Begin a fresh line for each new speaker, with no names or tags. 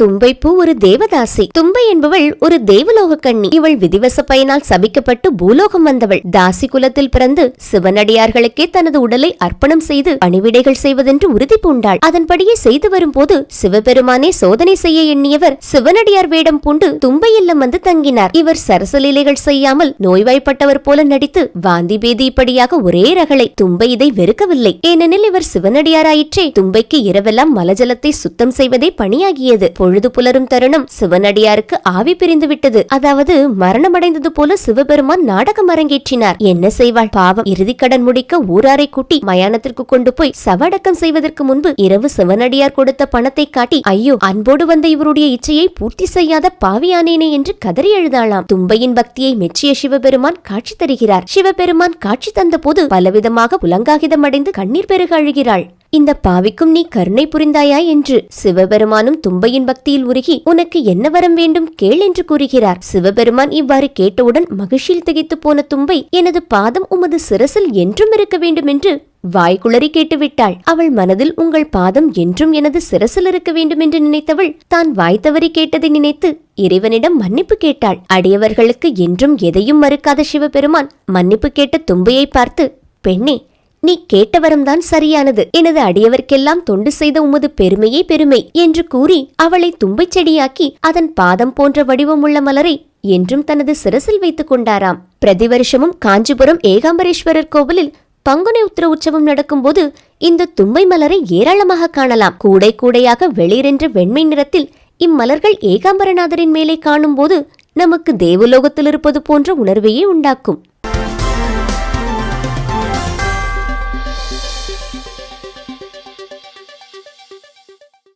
தும்பைப்பூ ஒரு தேவதாசி. தும்பை என்பவள் ஒரு தேவலோக கண்ணி இவள் விதிவச பயனால் சபிக்கப்பட்டு பூலோகம் வந்தவள். தாசி குலத்தில் பிறந்து சிவனடியார்களுக்கே தனது உடலை அர்ப்பணம் செய்து பணிவிடைகள் செய்வதென்று உறுதி பூண்டாள். அதன்படியே செய்து வரும்போது சிவபெருமானே சோதனை செய்ய எண்ணியவர் சிவனடியார் வேடம் பூண்டு தும்பை இல்லம் வந்து தங்கினார். இவர் சரசலீலைகள் செய்யாமல் நோய்வாய்ப்பட்டவர் போல நடித்து வாந்தி பேதி இப்படியாக ஒரே ரகளை தும்பை இதை வெறுக்கவில்லை. ஏனெனில் இவர் சிவனடியாராயிற்றே தும்பைக்கு இரவெல்லாம் மலஜலத்தை சுத்தம் செய்வதே பணியாகியது. பொழுது புலரும் தருணம் சிவனடியாருக்கு ஆவி பிரிந்து விட்டது அதாவது மரணமடைந்தது போல சிவபெருமான் நாடகம் அரங்கேற்றினார். என்ன செய்வாள்? பாவம். இறுதிக்கடன் முடிக்க ஊராரை கூட்டி மயானத்திற்கு கொண்டு போய் சவடக்கம் செய்வதற்கு முன்பு இரவு சிவனடியார் கொடுத்த பணத்தை காட்டி ஐயோ அன்போடு வந்த இவருடைய இச்சையை பூர்த்தி செய்யாத பாவியானேனே என்று கதறி எழுதாளாம். தும்பையின் பக்தியை மெச்சிய சிவபெருமான் காட்சி தருகிறார். சிவபெருமான் காட்சி தந்தபோது பலவிதமாக புலங்காகிதமடைந்து கண்ணீர் பெருக அழுகிறாள். இந்த பாவிக்கும் நீ கருணை புரிந்தாயா என்று சிவபெருமானும் தும்பையின் பக்தியில் உருகி உனக்கு என்ன வரம் வேண்டும் கேள் என்று கூறுகிறார். சிவபெருமான் இவ்வாறு கேட்டவுடன் மகிழ்ச்சியில் திகைத்து போன தும்பை எனது பாதம் உமது சிரசில் என்றும் இருக்க வேண்டும் என்று வாய்குளறி கேட்டுவிட்டாள். அவள் மனதில் உங்கள் பாதம் என்றும் எனது சிரசில் இருக்க வேண்டும் என்று நினைத்தவள் தான் வாய் தவறி கேட்டதை நினைத்து இறைவனிடம் மன்னிப்பு கேட்டாள். அடியவர்களுக்கு என்றும் எதையும் மறுக்காத சிவபெருமான் மன்னிப்பு கேட்ட தும்பையை பார்த்து பெண்ணே நீ கேட்ட வரம்தான் சரியானது. எனது அடியவர்க்கெல்லாம் தொண்டு செய்த உமது பெருமையே பெருமை என்று கூறி அவளை தும்பைச் செடியாக்கி அதன் பாதம் போன்ற வடிவமுள்ள மலரை என்றும் தனது சிரசில் வைத்துக் கொண்டாராம். பிரதி வருஷமும் காஞ்சிபுரம் ஏகாம்பரேஸ்வரர் கோவிலில் பங்குனி உத்திர உற்சவம் நடக்கும்போது இந்த தும்பை மலரை ஏராளமாக காணலாம். கூடை கூடையாக வெளிரென்ற வெண்மை நிறத்தில் இம்மலர்கள் ஏகாம்பரநாதரின் மேலே காணும்போது நமக்கு தேவலோகத்தில் இருப்பது போன்ற உணர்வையே உண்டாக்கும்.